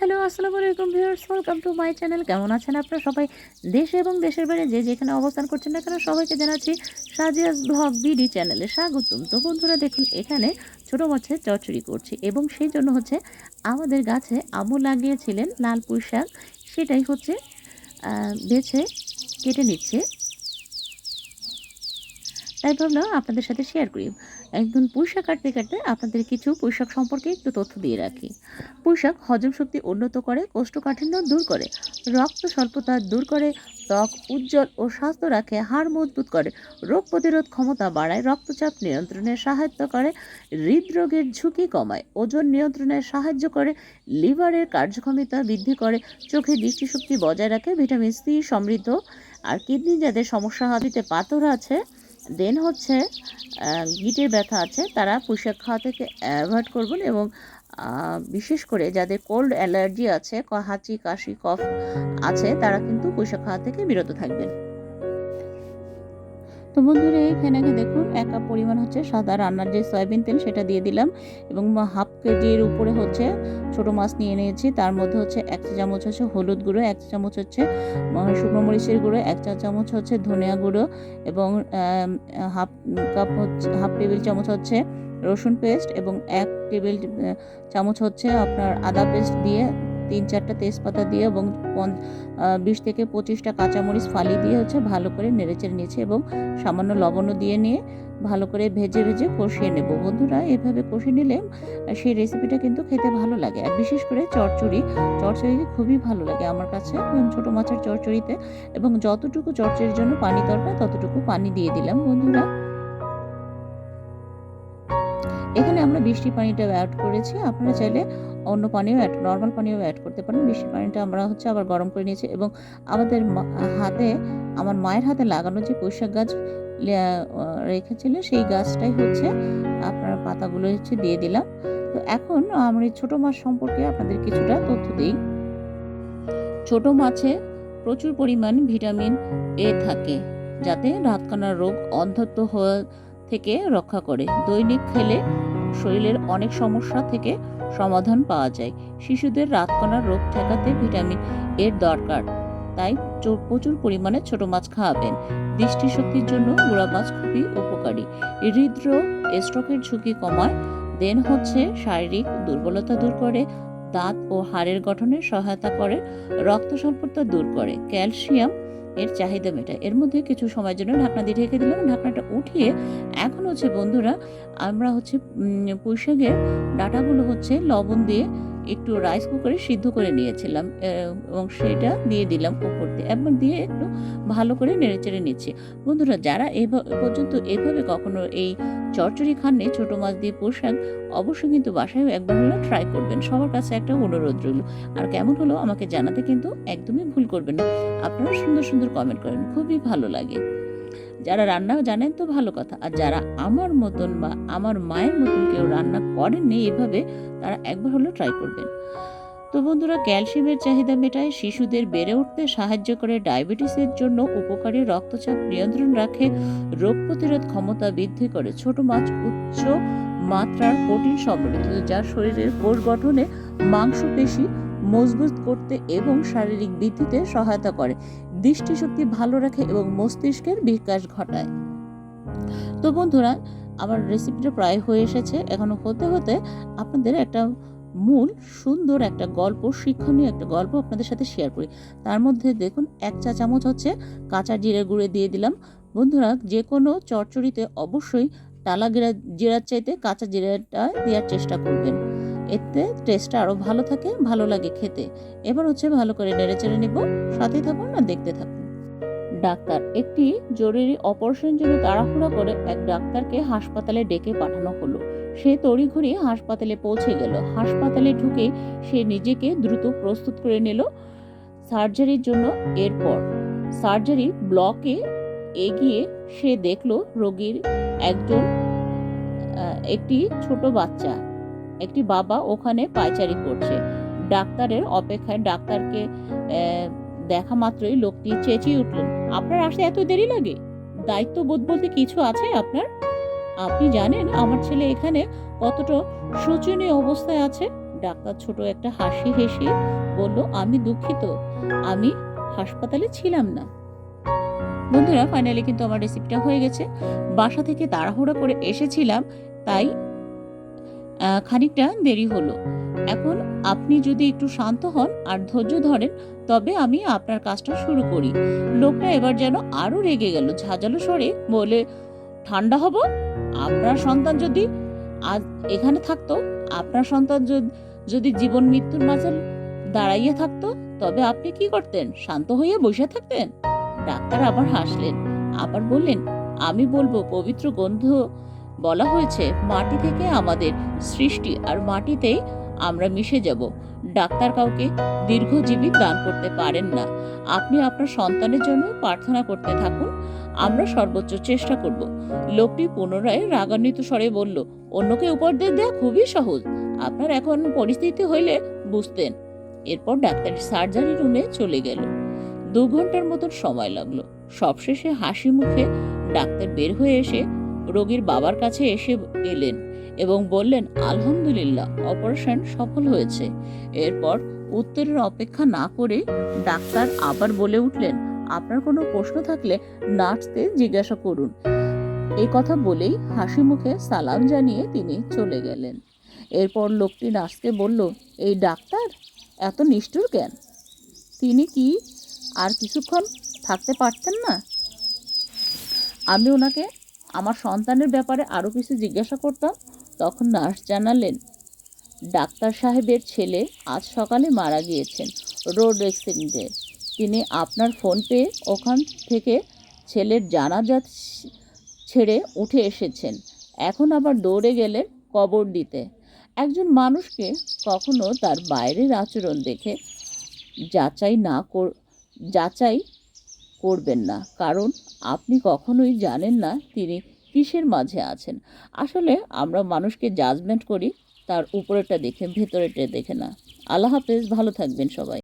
Hello, আসসালামু আলাইকুম viewers welcome to my channel কেমন আছেন আপনারা সবাই? দেশে এবং দেশের বাইরে যে যেখানে অবস্থান করছেন না কেন, সবাইকে জানাচ্ছি সাজিয়াস ব্লগ বিডি চ্যানেলে স্বাগতম। তো বন্ধুরা, দেখুন, এখানে ছোটো মাছের চচ্চড়ি করছি এবং সেই জন্য হচ্ছে আমাদের গাছে আম্মু লাগিয়েছিলেন লাল পুঁই শাক। সেটাই হচ্ছে বেছে কেটে নিচ্ছে। তাই ভাবলাম আপনাদের সাথে শেয়ার করি। একদম পুঁইশাক কাটতে কাটতে আপনাদের কিছু পুঁইশাক সম্পর্কে একটু তথ্য দিয়ে রাখি। পুঁইশাক হজম শক্তি উন্নত করে, কোষ্ঠকাঠিন্য দূর করে, রক্ত স্বল্পতা দূর করে, ত্বক উজ্জ্বল ও স্বাস্থ্য রাখে, হাড় মজবুত করে, রোগ প্রতিরোধ ক্ষমতা বাড়ায়, রক্তচাপ নিয়ন্ত্রণে সাহায্য করে, হৃদরোগের ঝুঁকি কমায়, ওজন নিয়ন্ত্রণে সাহায্য করে, লিভারের কার্যক্ষমতা বৃদ্ধি করে, চোখে দৃষ্টিশক্তি বজায় রাখে, ভিটামিন সি সমৃদ্ধ, আর কিডনি যাদের সমস্যা হাতিতে পাথর আছে দেন হচ্ছে গিটের ব্যথা আছে, তারা পুষাক খাওয়া থেকে অ্যাভয়েড করবেন এবং বিশেষ করে যাদের কোল্ড অ্যালার্জি আছে হাঁচি, কাশি, কফ আছে, তারা কিন্তু পুষাক খাওয়া থেকে বিরত থাকবেন। তো বন্ধুরা, এখানে দেখুন, এক কাপ পরিমাণ হচ্ছে সাদা রান্নার যে সয়াবিন তেল সেটা দিয়ে দিলাম এবং হাফ কেজির উপরে হচ্ছে ছোট মাছ নিয়ে নিয়েছি। তার মধ্যে হচ্ছে এক চা চামচ হচ্ছে হলুদ গুঁড়ো, এক চা চামচ হচ্ছে শুকনো মরিচের গুঁড়ো, এক চা চামচ হচ্ছে ধনিয়া গুঁড়ো এবং হাফ কাপ হচ্ছে, হাফ টেবিল চামচ হচ্ছে রসুন পেস্ট এবং এক টেবিল চামচ হচ্ছে আপনার আদা পেস্ট দিয়ে তিন চারটা তেজপাতা দিয়ে এবং বিশ থেকে পঁচিশটা কাঁচামরিচ ফালি দিয়ে হচ্ছে ভালো করে নেড়েচেড়ে নিয়েছি এবং সামান্য লবণও দিয়ে নিয়ে ভালো করে ভেজে ভেজে কষিয়ে নেব। বন্ধুরা, এভাবে কষিয়ে নিলে সেই রেসিপিটা কিন্তু খেতে ভালো লাগে। আর বিশেষ করে চচ্চড়ি চচ্চড়ি খুবই ভালো লাগে আমার কাছে। ছোটো মাছের চচ্চড়িতে এবং যতটুকু চচ্চড়ির জন্য পানি দরকার, ততটুকু পানি দিয়ে দিলাম। বন্ধুরা আমরা বৃষ্টি পানিটা অ্যাড করেছি। আপনারা চাইলে অন্য পানিও অ্যাড নর্মাল পানিও অ্যাড করতে পারেন। বৃষ্টির পানিটা আমরা হচ্ছে আবার গরম করে নিয়েছি এবং আমাদের হাতে, আমার মায়ের হাতে লাগানো যে পুঁইশাক গাছ রেখেছিল, সেই গাছটাই হচ্ছে আপনার পাতাগুলো হচ্ছে দিয়ে দিলাম। তো এখন আমরা ছোটো মাছ সম্পর্কে আপনাদের কিছুটা তথ্য দিই। ছোট মাছে প্রচুর পরিমাণ ভিটামিন এ থাকে, যাতে রাতকানা রোগ অন্ধত্ব হওয়া থেকে রক্ষা করে। দৈনিক খেলে শরীরের অনেক সমস্যা থেকে সমাধান পাওয়া যায়। শিশুদের রাতকানা রোগ ঠেকাতে ভিটামিন এর দরকার। তাই প্রচুর পরিমাণে ছোট মাছ খাওয়াবেন। দৃষ্টিশক্তির জন্য গুঁড়া মাছ খুবই উপকারী। হৃদরোগ, স্ট্রোকের ঝুঁকি কমায়। দেন হচ্ছে শারীরিক দুর্বলতা দূর করে। দাঁত ও হাড়ের গঠনে সহায়তা করে। রক্ত স্বল্পতা দূর করে। ক্যালসিয়াম এর চাহিদা মেটায়। এর মধ্যে কিছু সময়ের জন্য ঢাকনা দিয়ে ঢেকে দিলাম। ঢাকনাটা উঠিয়ে এখন হচ্ছে বন্ধুরা, আমরা হচ্ছে পুঁইশাকের ডাটাগুলো হচ্ছে লবণ দিয়ে একটু রাইস কুকারে সিদ্ধ করে নিয়েছিলাম এবং সেটা দিয়ে দিলাম উপর দিয়ে। একবার দিয়ে একটু ভালো করে নেড়েচেড়ে নিচ্ছি। বন্ধুরা, যারা এভা- এ পর্যন্ত এভাবে কখনো এই চচ্চড়ি খাননি, ছোটো মাছ দিয়ে পোশাক অবশ্যই কিন্তু বাসায় একবার হলে ট্রাই করবেন। সবার কাছে একটা অনুরোধ রইল। আর কেমন হলো আমাকে জানাতে কিন্তু একদমই ভুল করবেন না। আপনারা সুন্দর সুন্দর কমেন্ট করেন। খুবই ভালো লাগে। যারা রান্না জানেন তো ভালো কথা। আর যারা আমার মতন বা আমার মায়ের মতন কেউ রান্না করেননি এভাবে তারা একবার হলেও ট্রাই করবেন। তো বন্ধুরা, ক্যালসিয়ামের চাহিদা মেটায়, শিশুদের বেড়ে উঠতে সাহায্য করে, ডায়াবেটিসের জন্য উপকারী রক্তচাপ নিয়ন্ত্রণ রাখে, রোগ প্রতিরোধ ক্ষমতা বৃদ্ধি করে। ছোট মাছ উচ্চ মাত্রার প্রোটিন সমৃদ্ধ, যা শরীরের কোষ গঠনে মাংসপেশি মজবুত করতে এবং শারীরিক বৃদ্ধিতে সহায়তা করে। দৃষ্টিশক্তি ভালো রাখে এবং মস্তিষ্কের বিকাশ ঘটায়। তো বন্ধুরা, আমার রেসিপিটা প্রায় হয়ে এসেছে। এখন হতে হতে আপনাদের একটা মূল সুন্দর একটা গল্প, শিক্ষণীয় একটা গল্প আপনাদের সাথে শেয়ার করি। তার মধ্যে দেখুন, এক চা চামচ হচ্ছে কাঁচা জিরে গুঁড়ে দিয়ে দিলাম। বন্ধুরা যে কোনো চচ্চড়িতে অবশ্যই টালা জিরা জিরার চাইতে কাঁচা জিরাটা দেওয়ার চেষ্টা করবেন। এতে টেস্টটা আরও ভালো থাকে, ভালো লাগে খেতে। এবার হচ্ছে ভালো করে নেড়ে চেড়ে নেব। সাথে থাকুন না দেখতে থাকুন। ডাক্তার, একটি জরুরি অপারেশনের জন্য তাড়াহুড়া করে এক ডাক্তারকে হাসপাতালে ডেকে পাঠানো হলো। সে তড়িঘড়ি হাসপাতালে পৌঁছে গেল। হাসপাতালে ঢুকে সে নিজেকে দ্রুত প্রস্তুত করে নিল। সার্জারির জন্য এরপর সার্জারি ব্লকে এগিয়ে সে দেখল রোগীর একজন একটি ছোট বাচ্চা। একটি বাবা ওখানে পায়চারি করছে। ডাক্তারের অপেক্ষায় ডাক্তারকে দেখা মাত্রই লোকটি চেঁচিয়ে উঠলেন, আপনার আসতে এত দেরি লাগে? দায়িত্ববোধ বলতে কিছু আছে আপনার? আপনি জানেন আমার ছেলে এখানে কতটা শোচনীয় অবস্থায় আছে? ডাক্তার ছোট একটা হাসি হেসে বলল, আমি দুঃখিত, আমি হাসপাতালে ছিলাম না। বন্ধুরা ফাইনালি কিন্তু আমার রেসিপিটা হয়ে গেছে। বাসা থেকে তাড়াহুড়ো করে এসেছিলাম, তাই খানিকটা দেরি হলো। এখন আপনি যদি একটু শান্ত হন আর ধৈর্য ধরেন, তবে আমি আপনার কাজটা শুরু করি। লোকটা এবার যেন আরও রেগে গেল, ঝাঁঝালো স্বরে বলে, ঠান্ডা হব? আপনার সন্তান যদি আজ এখানে থাকতো, আপনার সন্তান যদি- জীবন মৃত্যুর মাঝে দাঁড়াইয়া থাকতো, তবে আপনি কি করতেন? শান্ত হয়ে বসে থাকতেন? ডাক্তার আবার হাসলেন, আবার বললেন, আমি বলব, পবিত্র গন্ধ বলা হয়েছে, মাটি থেকে আমাদের সৃষ্টি আর মাটিতেই আমরা মিশে যাব। ডাক্তার কাউকে দীর্ঘজীবী দান করতে পারেন না। আপনি আপনার সন্তানের জন্য প্রার্থনা করতে থাকুন, আমরা সর্বোচ্চ চেষ্টা করব। লোকটি পুনরায় রাগান্বিত স্বরে বলল, অন্যকে উপদেশ দেওয়া খুবই সহজ। আপনার এখন পরিস্থিতি হইলে বুঝতেন। এরপর ডাক্তারের সার্জারি রুমে চলে গেল। দু ঘণ্টার মতন সময় লাগল। সবশেষে হাসি মুখে ডাক্তার বের হয়ে এসে রোগীর বাবার কাছে এসে এলেন এবং বললেন, আলহামদুলিল্লাহ, অপারেশন সফল হয়েছে। এরপর উত্তরের অপেক্ষা না করে ডাক্তার আবার বলে উঠলেন, আপনার কোনো প্রশ্ন থাকলে নার্সকে জিজ্ঞাসা করুন। এই কথা বলেই হাসি মুখে সালাম জানিয়ে তিনি চলে গেলেন। এরপর লোকটি নার্সকে বলল, এই ডাক্তার? এত নিষ্ঠুর কেন? তিনি কি আর কিছুক্ষণ থাকতে পারতেন না? আমি ওনাকে আমার সন্তানের ব্যাপারে আরও কিছু জিজ্ঞাসা করতাম, তখন নার্স জানালেন, ডাক্তার সাহেবের ছেলে আজ সকালে মারা গিয়েছেন রোড অ্যাক্সিডেন্টে। তিনি আপনার ফোন পেয়ে ওখান থেকে ছেলের জানাজা ছেড়ে উঠে এসেছেন। এখন আবার দৌড়ে গেলেন কবর দিতে। একজন মানুষকে কখনো তার বাইরের আচরণ দেখে যাচাই না যাচাই করবেন না। কারণ আপনি কখনোই জানেন না তিনি কিসের মাঝে আছেন। আসলে আমরা মানুষকে জাজমেন্ট করি, তার উপরেরটা দেখে ভেতরেটা দেখে না। আল্লাহ হাফেজ, ভালো থাকবেন সবাই।